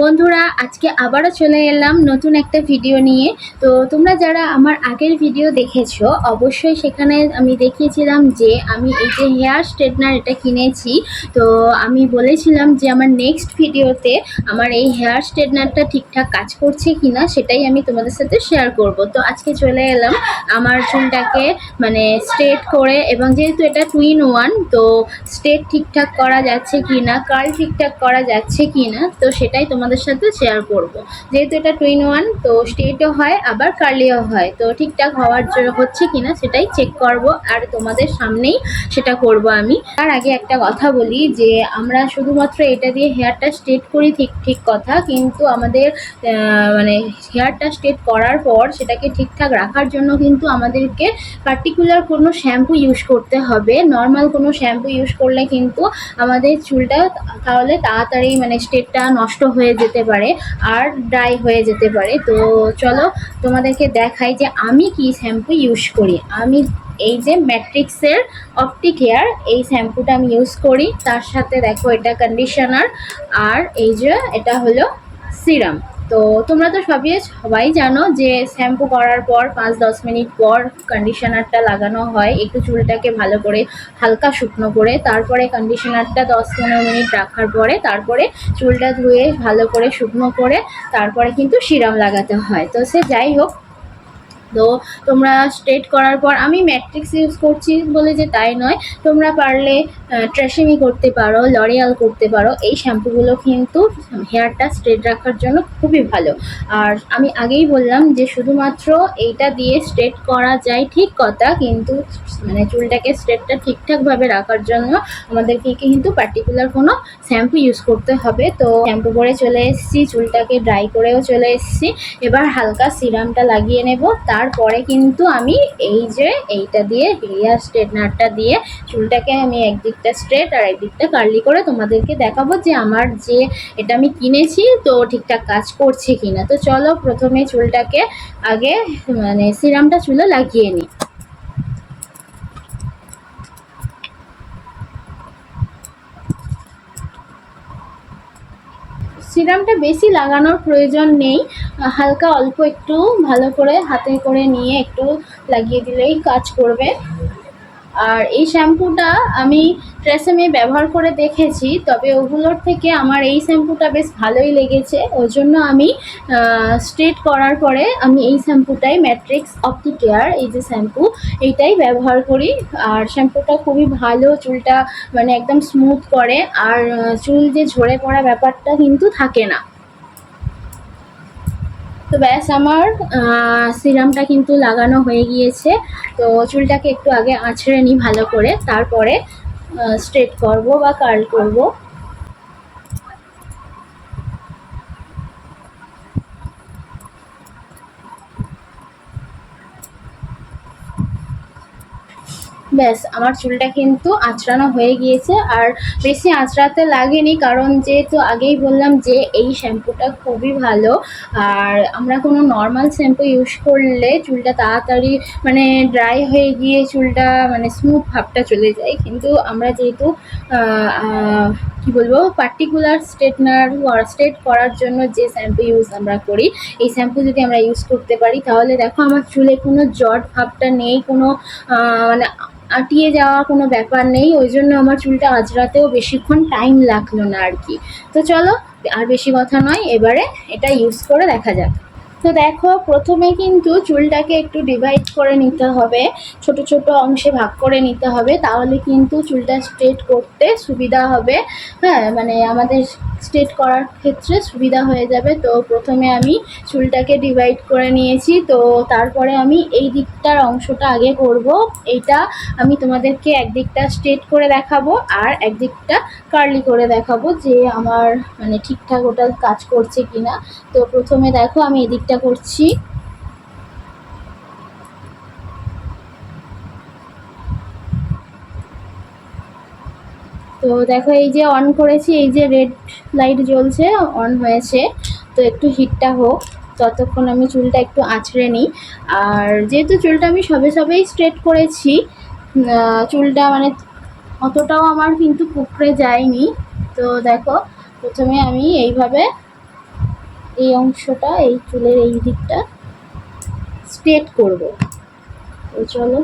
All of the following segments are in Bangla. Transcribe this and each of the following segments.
বন্ধুরা, আজকে আবারও চলে এলাম নতুন একটা ভিডিও নিয়ে। তো তোমরা যারা আমার আগের ভিডিও দেখেছ, অবশ্যই সেখানে আমি দেখিয়েছিলাম যে আমি এই যে হেয়ার স্ট্রেটনার এটা কিনেছি। তো আমি বলেছিলাম যে আমার নেক্সট ভিডিওতে আমার এই হেয়ার স্ট্রেটনারটা ঠিকঠাক কাজ করছে কি না সেটাই আমি তোমাদের সাথে শেয়ার করব। তো আজকে চলে এলাম আমার চুলটাকে মানে স্ট্রেট করে এবং যেহেতু এটা টুইন ওয়ান তো স্ট্রেট ঠিকঠাক করা যাচ্ছে কি না কার্ল ঠিকঠাক করা যাচ্ছে কি না তো সেটাই তোমাদের সাথে শেয়ার করব। যেহেতু এটা টুইন ওয়ান তো স্ট্রেটও হয়, আবার কার্লিও হয়। তো ঠিকঠাক হওয়ার জন্য হচ্ছে কিনা সেটাই চেক করব, আর তোমাদের সামনেই সেটা করব আমি। তার আগে একটা কথা বলি যে, আমরা শুধুমাত্র এটা দিয়ে হেয়ারটা স্ট্রেট করি ঠিক ঠিক কথা, কিন্তু আমাদের মানে হেয়ারটা স্ট্রেট করার পর সেটাকে ঠিকঠাক রাখার জন্য কিন্তু আমাদেরকে পার্টিকুলার কোনো শ্যাম্পু ইউজ করতে হবে। নর্মাল কোনো শ্যাম্পু ইউজ করলে কিন্তু আমাদের চুলটা তাহলে তাড়াতাড়ি মানে স্টেটটা নষ্ট হয়ে যেতে পারে আর ড্রাই হয়ে যেতে পারে। তো চলো তোমাদেরকে দেখাই যে আমি কি শ্যাম্পু ইউজ করি। আমি এই যে ম্যাট্রিক্সের অপটিক হেয়ার এই শ্যাম্পুটা আমি ইউজ করি। তার সাথে দেখো এটা কন্ডিশনার আর এই যে এটা হলো সিরাম তো তোমরা তো সবই সবাই জানো যে শ্যাম্পু করার পর পাঁচ, দশ মিনিট পর কন্ডিশনারটা লাগানো হয়। একটু চুলটাকে ভালো করে হালকা শুকনো করে, তারপরে কন্ডিশনারটা দশ, পনেরো মিনিট রাখার পরে, তারপরে চুলটা ধুয়ে ভালো করে শুকনো করে, তারপরে কিন্তু সিরাম লাগাতে হয়। তো সে যাই হোক তো তোমরা স্ট্রেট করার পর আমি ম্যাট্রিক্স ইউজ করছি বলে যে তাই নয়। তোমরা পারলে ট্রেশিমি করতে পারো লরিয়াল করতে পারো। এই শ্যাম্পুগুলো কিন্তু হেয়ারটা স্ট্রেট রাখার জন্য খুবই ভালো। আর আমি আগেই বললাম যে শুধুমাত্র এইটা দিয়ে স্ট্রেট করা যায় ঠিক কথা, কিন্তু মানে চুলটাকে স্ট্রেটটা ঠিকঠাকভাবে রাখার জন্য আমাদেরকে কিন্তু পার্টিকুলার কোনো শ্যাম্পু ইউজ করতে হবে। তো শ্যাম্পু করে চলে এসেছি, চুলটাকে ড্রাই করেও চলে এসেছি। এবার হালকা সিরামটা লাগিয়ে নেব। তারপরে কিন্তু আমি এই যে এইটা দিয়ে হেয়ার স্ট্রেটনারটা দিয়ে চুলটাকে আমি একদিকটা স্ট্রেট আর একদিকটা কার্লি করে তোমাদেরকে দেখাবো যে আমার যে এটা আমি কিনেছি তো ঠিকঠাক কাজ করছে কিনা। তো চলো প্রথমে চুলটাকে আগে মানে সিরামটা চুলে লাগিয়ে নিই। সিরামটা বেশি লাগানোর প্রয়োজন নেই। হালকা অল্প একটু ভালো করে হাতে করে নিয়ে একটু লাগিয়ে দিলেই কাজ করবে। আর এই শ্যাম্পুটা আমি ট্রেসেমে ব্যবহার করে দেখেছি, তবে ওগুলোর থেকে আমার এই শ্যাম্পুটা বেশ ভালোই লেগেছে। ওই জন্য আমি স্ট্রেট করার পরে আমি এই শ্যাম্পুটাই ম্যাট্রিক্স অপটি কেয়ার, এই যে শ্যাম্পু, এইটাই ব্যবহার করি। আর শ্যাম্পুটা খুবই ভালো, চুলটা মানে একদম স্মুথ করে, আর চুল যে ঝরে পড়া ব্যাপারটা কিন্তু থাকে না। তো ব্যাস আমার সিরামটা কিন্তু লাগানো হয়ে গিয়েছে। তো চুলটাকে একটু আগে আঁচড়ে নিই ভালো করে, তারপরে স্ট্রেট করব বা কার্ল করব। ব্যাস, আমার চুলটা কিন্তু আঁচড়ানো হয়ে গিয়েছে আর বেশি আঁচড়াতে লাগেনি কারণ যেহেতু আগেই বললাম যে এই শ্যাম্পুটা খুবই ভালো আর আমরা কোনো নর্মাল শ্যাম্পু ইউজ করলে চুলটা তাড়াতাড়ি মানে ড্রাই হয়ে গিয়ে চুলটা মানে স্মুথ ভাবটা চলে যায়। কিন্তু আমরা যেহেতু কি বলব পার্টিকুলার স্ট্রেটনার স্ট্রেট করার জন্য যে শ্যাম্পু ইউজ আমরা করি, এই শ্যাম্পু যদি আমরা ইউজ করতে পারি, তাহলে দেখো আমার চুলে কোনো জট ভাবটা নেই, কোনো মানে আটিয়ে যাওয়া কোনো ব্যাপার নেই, ওই জন্য আমার চুলটা আঁচড়াতেও বেশিক্ষণ টাইম লাগল না আর কি। তো চলো, আর বেশি কথা নয়, এবারে এটা ইউজ করে দেখা যাক। তো দেখো, প্রথমে কিন্তু চুলটাকে একটু ডিভাইড করে নিতে হবে, ছোট ছোট অংশে ভাগ করে নিতে হবে, তাহলে কিন্তু চুলটা স্ট্রেট করতে সুবিধা হবে। হ্যাঁ মানে আমাদের স্ট্রেট করার ক্ষেত্রে সুবিধা হয়ে যাবে। তো প্রথমে আমি চুলটাকে ডিভাইড করে নিয়েছি, তো তারপরে আমি এই দিকটার অংশটা আগে করব। এইটা আমি তোমাদেরকে একদিকটা স্ট্রেট করে দেখাবো আর একদিকটা কার্লি করে দেখাবো যে আমার মানে ঠিকঠাক ওটা কাজ করছে কিনা। তো প্রথমে দেখো, আমি এদিকটা করছি। তো দেখো এই যে অন করেছি, এই যে রেড লাইট জ্বলছে অন হয়েছে। তো একটু হিটটা হোক ততক্ষণ আমি চুলটা একটু আঁচড়ে নিই। আর যেহেতু চুলটা আমি সবে সবেই স্ট্রেট করেছি চুলটা মানে অতটাও আমার কিন্তু কুকড়ে যায়নি। তো দেখো, প্রথমে আমি এইভাবে এই অংশটা, এই চুলের এই দিকটা স্ট্রেট করব। তো চলো।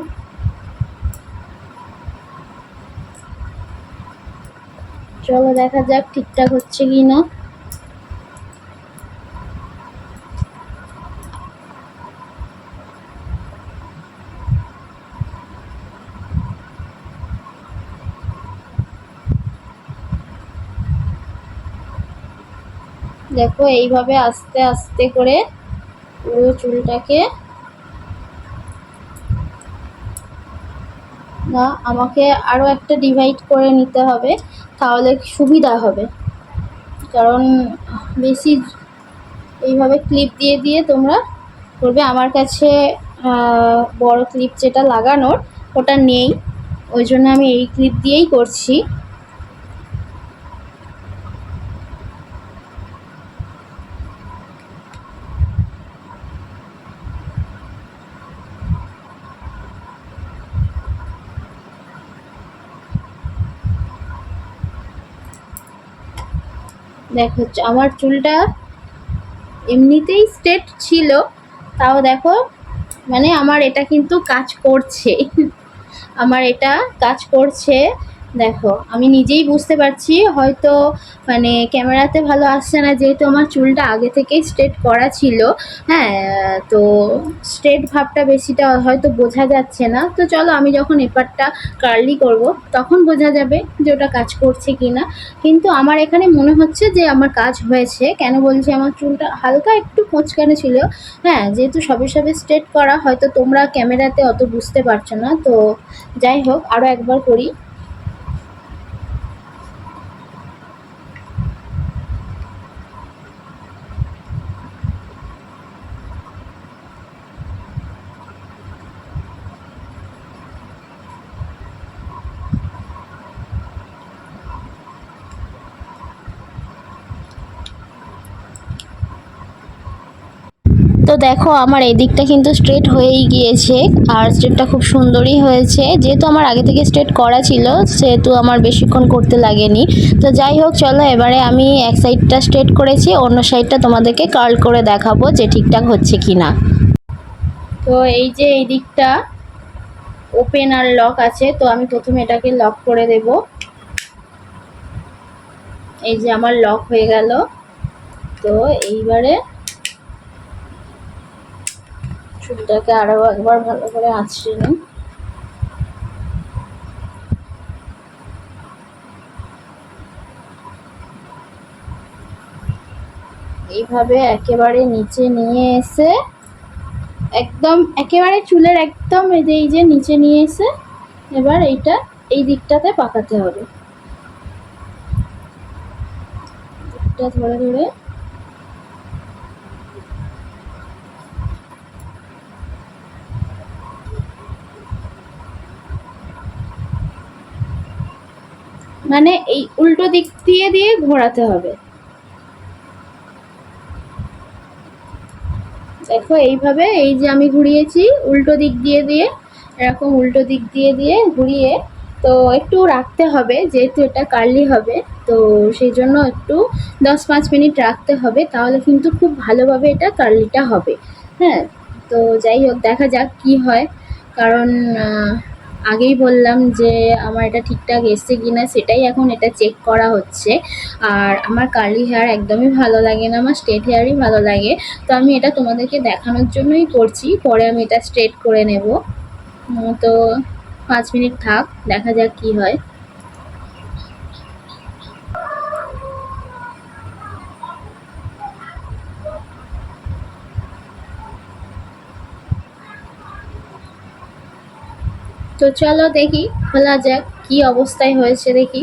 চলো দেখা যাক ঠিকঠাক হচ্ছে কি না দেখো, এইভাবে আস্তে আস্তে করে পুরো চুলটাকে না, আমাকে আরও একটা ডিভাইড করে নিতে হবে, তাহলে সুবিধা হবে। কারণ বেশি এইভাবে ক্লিপ দিয়ে দিয়ে তোমরা করবে। আমার কাছে বড় ক্লিপ যেটা লাগানোর, ওটা নেই। ওই জন্য আমি এই ক্লিপ দিয়েই করছি। দেখো আমার চুলটা এমনিতেই স্টেট ছিল, তাও দেখো মানে আমার এটা কিন্তু কাজ করছে। আমার এটা কাজ করছে। দেখো, আমি নিজেই বুঝতে পারছি, হয়তো মানে ক্যামেরাতে ভালো আসছে না, যেহেতু আমার চুলটা আগে থেকেই স্ট্রেট করা ছিল। হ্যাঁ তো স্ট্রেট ভাবটা বেশিটা হয়তো বোঝা যাচ্ছে না। তো চলো, আমি যখন এপারটা কার্লি করব, তখন বোঝা যাবে যে ওটা কাজ করছে কি না কিন্তু আমার এখানে মনে হচ্ছে যে আমার কাজ হয়েছে। কেন বলছি, আমার চুলটা হালকা একটু কোঁচকানো ছিল। হ্যাঁ যেহেতু সবে সবে স্ট্রেট করা, হয়তো তোমরা ক্যামেরাতে অত বুঝতে পারছ না। তো যাই হোক আরও একবার করি। দেখো, আমার এই দিকটা কিন্তু স্ট্রেট হয়েই গিয়েছে আর স্ট্রেটটা খুব সুন্দরই হয়েছে। যেহেতু আমার আগে থেকে স্ট্রেট করা ছিল, সেহেতু আমার বেশিক্ষণ করতে লাগেনি। তো যাই হোক, চলো এবারে আমি এক সাইডটা স্ট্রেট করেছি, অন্য সাইডটা তোমাদেরকে কার্ল করে দেখাবো যে ঠিকঠাক হচ্ছে কি না তো এই যে এই দিকটা ওপেন আর লক আছে, তো আমি প্রথমে এটাকে লক করে দেব। এই যে আমার লক হয়ে গেল। তো এইবারে চুলটাকে আরও একবার ভালো করে আঁচড়ে নিই। এইভাবে একেবারে নিচে নিয়ে এসে, একদম একেবারে চুলের একদম এই যে এই যে নিচে নিয়ে এসে এবার এইটা, এই দিকটাতে পাকাতে হবে। দিকটা ধরে ধরে মানে এই উল্টো দিক দিয়ে দিয়ে ঘোরাতে হবে। দেখো এইভাবে এই যে আমি ঘুরিয়েছি উল্টো দিক দিয়ে দিয়ে, এরকম উল্টো দিক দিয়ে দিয়ে ঘুরিয়ে, তো একটু রাখতে হবে যেহেতু এটা কার্লি হবে, তো সেই জন্য একটু দশ পাঁচ মিনিট রাখতে হবে, তাহলে কিন্তু খুব ভালোভাবে এটা কার্লিটা হবে। হ্যাঁ তো যাই হোক, দেখা যাক কি হয়। কারণ আগেই বললাম যে আমার এটা ঠিকঠাক এসছে কি না সেটাই এখন এটা চেক করা হচ্ছে। আর আমার কার্লি হেয়ার একদমই ভালো লাগে না, আমার স্ট্রেট হেয়ারই ভালো লাগে। তো আমি এটা তোমাদেরকে দেখানোর জন্যই করছি, পরে আমি এটা স্ট্রেট করে নেব। তো পাঁচ মিনিট থাক, দেখা যাক কি হয়। তো চলো দেখি, খোলা যাক, কি অবস্থায় হয়েছে দেখি।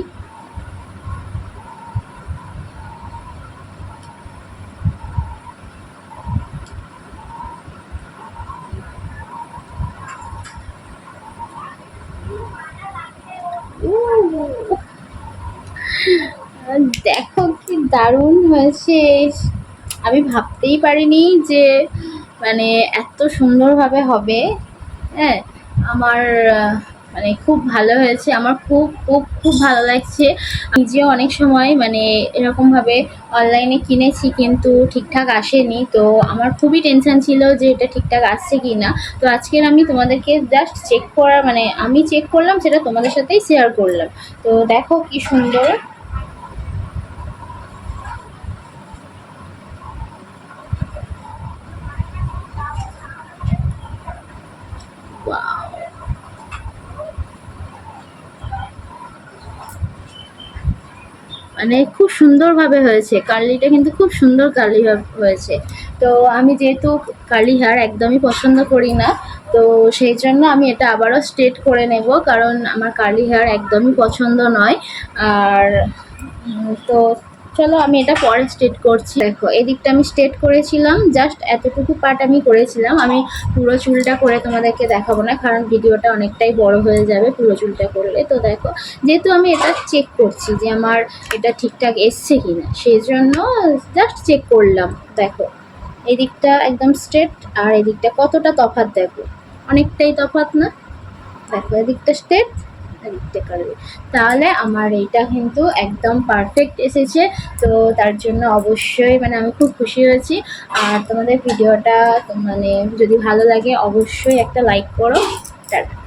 দেখো কি দারুণ হয়েছে। আমি ভাবতেই পারিনি যে মানে এত সুন্দরভাবে হবে। হ্যাঁ আমার মানে খুব ভালো হয়েছে। আমার খুব খুব খুব ভালো লাগছে। নিজেও অনেক সময় মানে এরকমভাবে অনলাইনে কিনেছি কিন্তু ঠিকঠাক আসেনি। তো আমার খুবই টেনশান ছিল যে এটা ঠিকঠাক আসছে কি না তো আজকের আমি তোমাদেরকে জাস্ট চেক করা মানে আমি চেক করলাম, সেটা তোমাদের সাথেই শেয়ার করলাম। তো দেখো কি সুন্দর মানে খুব সুন্দরভাবে হয়েছে। কার্লিটা কিন্তু খুব সুন্দর কার্লি হয়েছে। তো আমি যেহেতু কার্লি হেয়ার একদমই পছন্দ করি না, তো সেই জন্য আমি এটা আবারও স্ট্রেট করে নেব, কারণ আমার কার্লি হেয়ার একদমই পছন্দ নয়। আর তো চলো আমি এটা পরে স্টেট করছি। দেখো, এদিকটা আমি স্টেট করেছিলাম জাস্ট এতটুকু পার্ট আমি করেছিলাম। আমি পুরো চুলটা করে তোমাদেরকে দেখাবো না, কারণ ভিডিওটা অনেকটাই বড় হয়ে যাবে পুরো চুলটা করলে। তো দেখো, যেহেতু আমি এটা চেক করছি যে আমার এটা ঠিকঠাক এসছে কি না সেই জন্য জাস্ট চেক করলাম। দেখো, এদিকটা একদম স্ট্রেট আর এদিকটা কতটা তফাৎ দেখো? অনেকটাই তফাৎ না? দেখো, এদিকটা স্ট্রেট এদিকটা পারবে। তাহলে আমার এইটা কিন্তু একদম পারফেক্ট এসেছে। তো তার জন্য অবশ্যই মানে আমি খুব খুশি হয়েছি। আর তোমাদের ভিডিওটা মানে যদি ভালো লাগে অবশ্যই একটা লাইক করো। টাটা।